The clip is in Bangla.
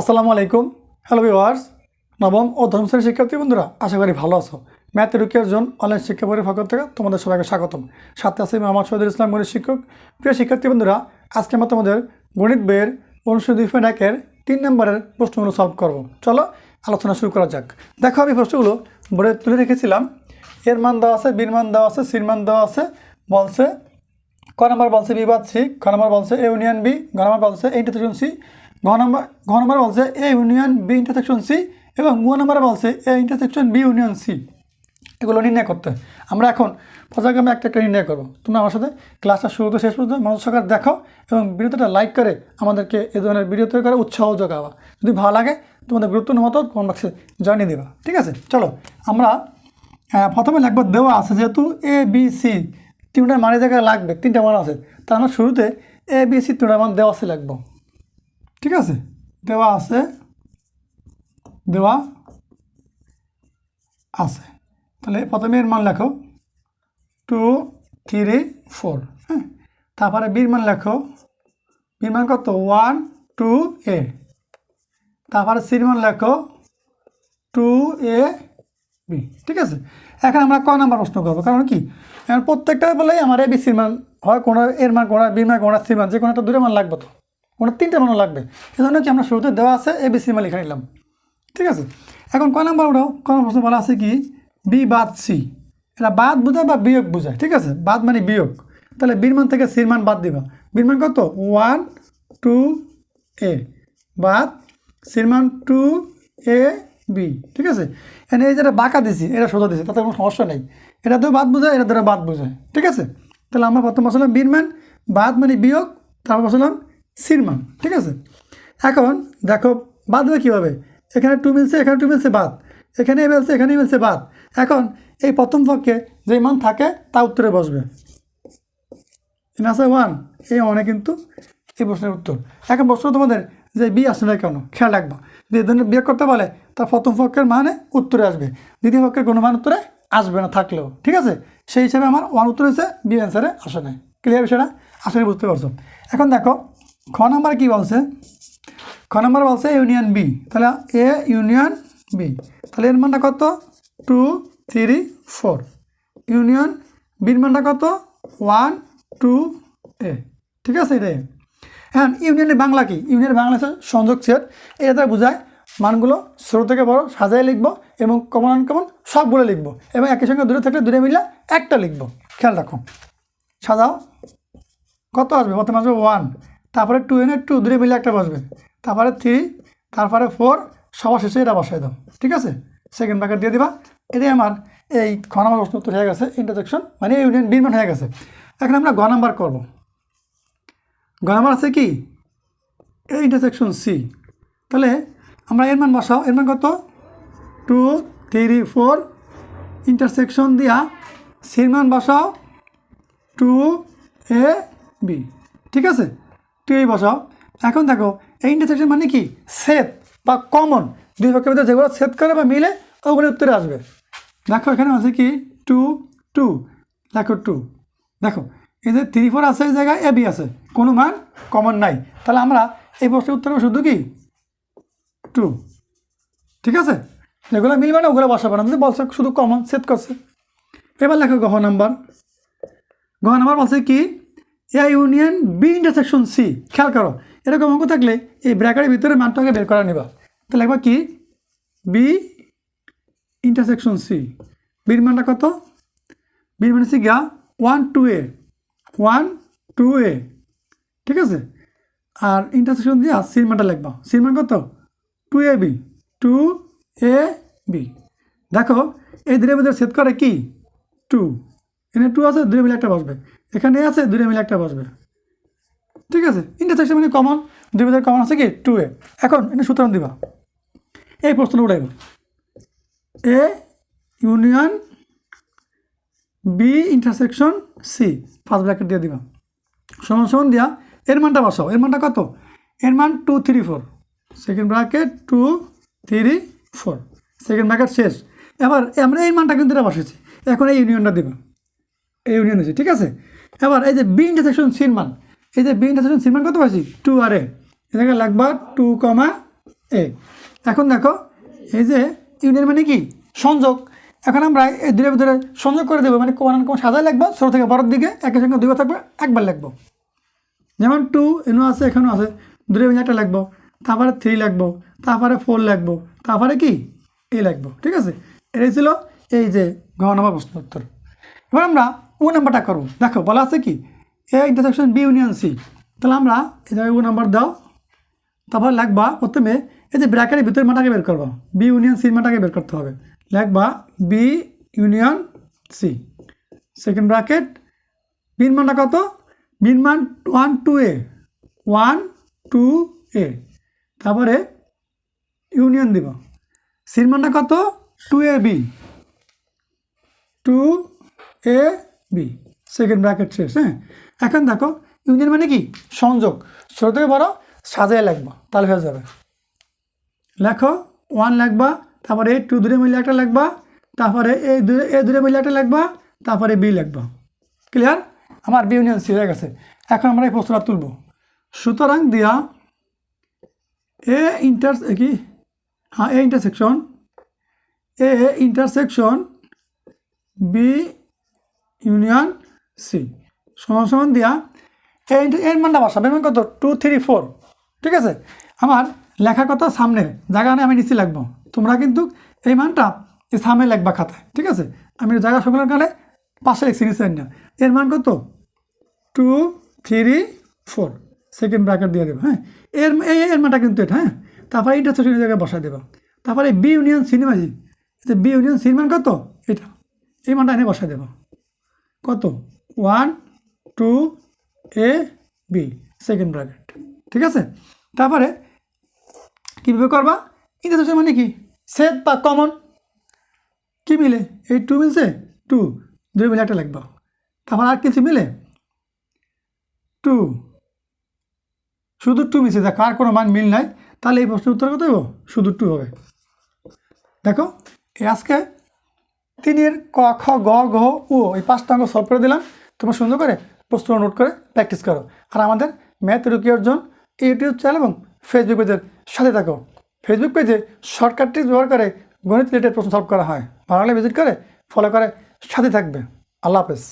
আসসালামু আলাইকুম। হ্যালো ভিওয়ার্স নবম ও দশম শ্রেণির শিক্ষার্থী বন্ধুরা, আশা করি ভালো আছো। ম্যাথ রুকিয়ার জন অনলাইন শিক্ষা পরির পক্ষ থেকে তোমাদের সবাইকে স্বাগতম। সাথে আছে মোহাম্মদ শহীদুল ইসলাম গণিত শিক্ষক। প্রিয় শিক্ষার্থী বন্ধুরা, আজকে আমরা তোমাদের গণিত বইয়ের অনুষ্ঠিত দুই পয়েন্ট একের তিন নম্বরের প্রশ্নগুলো সলভ করব। চলো, আলোচনা শুরু করা যাক। দেখো, আমি প্রশ্নগুলো বোর্ডে তুলে রেখেছিলাম। এর মান দেওয়া আছে, বীর মান দেওয়া আছে, সির মান দেওয়া আছে, বলছে ক নম্বর বলছে বিবাদ সি খ নম্বর বলছে ইউনিয়ন বি ঘ নম্বর বলছে ইন্টারসেকশন সি। ঘ নম্বর ঘ বলছে A union B intersection C এবং ঘ নম্বর বলছে A intersection B union C এগুলো নির্ণয় করতে। আমরা এখন পর্যায়ক্রমে একটা একটা নির্ণয় করব। তোমরা আমার সাথে ক্লাসটা শুরু থেকে শেষ পর্যন্ত মনোজ সহকারে দেখো এবং ভিডিওটা লাইক করে আমাদেরকে এ ধরনের ভিডিও তৈরি করে উৎসাহ যোগাবা। যদি ভালো লাগে, তোমাদের গুরুত্বপূর্ণ মতো কমেন্ট বক্সে জানিয়ে দেবা। ঠিক আছে? চলো, আমরা প্রথমে লাগবে দেওয়া আছে যেহেতু এ বি সি তিনটা মানে জায়গায় লাগবে, তিনটা মান আছে। তার আমরা শুরুতে এ বি সি তিনটা মান দেওয়া আছে লাগবো ঠিক আছে? দেওয়া আছে। দেওয়া আছে। তাহলে প্রথমে এর মান লেখো। টু থ্রি ফোর হ্যাঁ? তারপরে বীর মান লেখো। বীর মান কত? ওয়ান টু এ তারপরে সির মান লেখো। টু এ বি ঠিক আছে? এখন আমরা ক নাম্বার প্রশ্ন করব। কারণ কি? এখন প্রত্যেকটা বলেই আমার এ বি সির মান হয়, কোনো এর মান, কোনো বীর মান, কোনো সির মান, যে কোনো একটা দূরে মান লাগবে তো। কোনো তিনটে মানও লাগবে। এই জন্য কি আমরা শুরুতে দেওয়া আছে এ বি সি মান লিখে নিলাম। ঠিক আছে? এখন কয় নাম্বার ওটাও ক নম্বর প্রশ্ন বলা আছে কি? বি বাদ সি এটা বাদ বোঝায় বা বিয়োগ বোঝায়। ঠিক আছে? বাদ মানে বিয়োগ। তাহলে বীর মান থেকে সির মান বাদ দিবা। বীর মান কত? ওয়ান টু এ বাদ সির মান টু এ বি ঠিক আছে? এখানে এই যেটা বাঁকা দিছি, এটা সোজা দিছি, তাতে কোনো সমস্যা নেই। এটা তো বাদ বোঝায়, এটা দ্বারা বাদ বোঝায়। ঠিক আছে? তাহলে আমরা প্রথম বসালাম বীর মান। বাদ মানে বিয়োগ, তারপর বসালাম সির মান ঠিক আছে? এখন দেখো, বাদ দেবে কীভাবে? এখানে টু মিলছে, এখানে টু মিলছে, বাদ। এখানে মিলছে এখানে মিলছে, বাদ। এখন এই প্রথম পক্ষে যে মান থাকে, তা উত্তরে বসবে। ওয়ান এই ওয়ানে কিন্তু এই প্রশ্নের উত্তর। এখন প্রশ্ন তোমাদের, যে বি আসে না কেন? খেয়াল রাখবা। যদি ধরনের বিয়োগ করতে বলে তার প্রথম পক্ষের মানে উত্তরে আসবে। দ্বিতীয় পক্ষের কোনো মান উত্তরে আসবে না থাকলেও, ঠিক আছে? সেই হিসাবে আমার ওয়ান উত্তর হয়েছে বি অ্যান্সারে আসে নাই। ক্লিয়ার বিষয়টা? আসলে বুঝতে পারছ। এখন দেখো খ নাম্বার কী বলছে? খ নাম্বার বলছে ইউনিয়ন বি তাহলে এ ইউনিয়ন বি তাহলে এর মানটা কত? টু থ্রি ফোর ইউনিয়ন বির মানটা কত? ওয়ান টু এ ঠিক আছে এটাই হ্যাঁ ইউনিয়নের বাংলা কি? ইউনিয়নের বাংলা সংযোগ সেট এটা বোঝায় মানগুলো ছোটো থেকে বড় সাজায় লিখব এবং কমন আনকমন সবগুলো লিখব এবং একই সঙ্গে দূরে থাকলে দূরে মিলে একটা লিখব। খেয়াল রাখো। সাজাও। কত আসবে? প্রথমে আসবে ওয়ান তারপরে টু এনে টু দূরে মিলে একটা বসবে। তারপরে থ্রি তারপরে ফোর সবার শেষে এটা বসাই দাও, ঠিক আছে? সেকেন্ড ব্র্যাকেট দিয়ে দিবা। এটাই আমার এই খ নাম্বার প্রশ্ন উত্তর হয়ে গেছে ইন্টারসেকশন মানে ইউনিয়ন বিমান হয়ে গেছে। এখন আমরা গ নাম্বার করব। গ নাম্বার আছে কি? এই ইন্টারসেকশন সি তাহলে আমরা এর মান বসাও, এর মান কত? টু থ্রি ফোর ইন্টারসেকশন দিয়া সির মান বসাও টু এ বি ঠিক আছে? টু এই বসাও এখন দেখো, এই ইন্টারসেকশন মানে কি? সেট বা কমন দুই পক্ষের ভিতরে যেগুলো সেট করে বা মিলে ওগুলো উত্তরে আসবে। দেখো, এখানে আছে কি? টু টু দেখো টু দেখো এই যে থ্রি ফোর আছে এই জায়গায় এ বি আছে। কোনো মান কমন নাই। তাহলে আমরা এই প্রশ্নের উত্তর শুধু কি? টু ঠিক আছে? যেগুলো মিলবে না ওগুলো বসাবো না। বলছে শুধু কমন সেট করছে। এবার লেখো, গহ নাম্বার গহ নাম্বার বলছে কি? A union B intersection C খেয়াল করো, এরকম অঙ্ক থাকলে এই ব্র্যাকেটের ভিতরে মানটাকে বের করে নিবা। তাহলে একবার কি? বি ইন্টারসেকশন সি বির মানটা কত? বির মানে গা one two A one two A ঠিক আছে? আর ইন্টারসেকশন দিয়ে সির মানটা লিখবা। সির মান কত? Two A B two A B দেখো, এই দুটোর ভিতরে সেট করে কি? টু এখানে টু আছে দুটো মিলে একটা বসবে। এখানে আছে দুটো মিলে একটা বসবে। ঠিক আছে? ইন্টারসেকশন মানে কমন দুই ভিতরে কমন আছে কি? টু এ এখন এটা সুতরাং দিবা। এই প্রশ্ন উঠাইব। A union B intersection C first bracket দিয়ে দিবা। সমান সমান দিয়া। এর মানটা বসাও। এর মানটা কত? এর মান two three four second bracket two three four second bracket শেষ। এবার আমরা এই মানটা কিন্তু এটা বসেছি এখন এই ইউনিয়নটা দিবা। ইউনিয়ন হয়েছে, ঠিক আছে? এবার এই যে বি ইন্টারসেকশন সির মান এই যে বি ইন্টারসেকশন সির মান কত পাইছি? টু আর এ এ জায়গায় লাগবা টু কমা এ এখন দেখো, এই যে ইউনিয়ন মানে কি? সংযোগ। এখন আমরা এই দুটোর ভিতরে সংযোগ করে দেবো মানে কোন কোন সাজায় লাগবো, ছোটো থেকে বড়োর দিকে একের সঙ্গে দুইবার থাকবে, একবার লাগবো। যেমন টু এনও আছে, এখানেও আছে দূরে মিলে একটা লাগবো, তারপরে থ্রি লাগবো, তারপরে ফোর লাগবো, তারপরে কি? এ লাগবো, ঠিক আছে? এটাই ছিল এই যে ঘ নম্বর প্রশ্ন উত্তর। এবার আমরা ও নাম্বারটা করো। দেখো, বলা আছে কি? A intersection B union C তাহলে আমরা এই জায়গায় ও নাম্বার দাও। তারপর লাগবা প্রথমে এই যে ব্র্যাকেটের ভিতরে মাটাকে বের করব। বি ইউনিয়ন সির মাটাকে বের করতে হবে। লাগবা B union C second bracket বিন মানটা কত? বিন মান one two A one two A তারপরে ইউনিয়ন দিব। সির মানটা কত? Two A B two A B second bracket শেষ হ্যাঁ? এখন দেখো, ইউনিয়ন মানে কি? সংযোগ। ছোটো থেকে বড়, সাজায় লাগবো, তাহলে হয়ে যাবে। লেখো ওয়ান লাগবা, তারপরে টু দূরে মিলে একটা লাগবা, তারপরে এই দূরে এ দূরে মিলে একটা লাগবা, তারপরে বি লাগবা। ক্লিয়ার আমার বি ইউনিয়ন সি হয়ে গেছে। এখন আমরা এই প্রশ্নটা তুলব। সুতরাং দিয়া এ ইন্টার কি? হ্যাঁ A intersection A intersection B union C সমান সমান দিয়া এই এর মানটা বসাবে এর মান কত? টু থ্রি ফোর ঠিক আছে? আমার লেখা কথা সামনে। জায়গা আমি নিচে লাগবো তোমরা কিন্তু এই মানটা সামনে লিখবা খাতায়। ঠিক আছে? আমি জায়গা সকলের কারণে পাশে লিখছি, নিচে না। এর মান কত? Two three four second bracket দিয়ে দেবো হ্যাঁ? এর এই এর মানটা কিন্তু এটা হ্যাঁ? তারপরে ইন্টারসেকশনের জায়গায় বসাই দেবো। তারপরে বি ইউনিয়ন সিনেমা সিনেমাজি বি ইউনিয়ন সিনেমান কত? এটা। এই মানটা এনে বসাই দেবো। কত? One, two, A, B, second bracket. ঠিক আছে? তারপরে কীভাবে করবা? ইন্টারসেকশন মানে কি? সেট বা কমন। কি মিলে? এই টু মিলছে? টু। দুই মিলে একটা লিখবা। তারপর আর কিছু মিলে? টু। শুধু টু মিলছে। দেখো, আর কোনো মান মিল নাই। তাহলে এই প্রশ্নের উত্তর কত শুধু টু হবে। দেখো আজকে তিনের ক, খ, গ, ঘ, উ, এই পাঁচটা অঙ্ক সলভ করে দিলাম। তোমরা সুন্দর করে প্রশ্ন নোট করে প্র্যাকটিস করো। আর আমাদের math rookie Arjan YouTube channel এবং ফেসবুক পেজের সাথে থাকো। ফেসবুক পেজে শর্টকাট টিপস ব্যবহার করে গণিত রিলেটেড প্রশ্ন সলভ করা হয়। ভালো ভিজিট করে ফলো করে, সাথে থাকবে। আল্লাহ হাফেজ।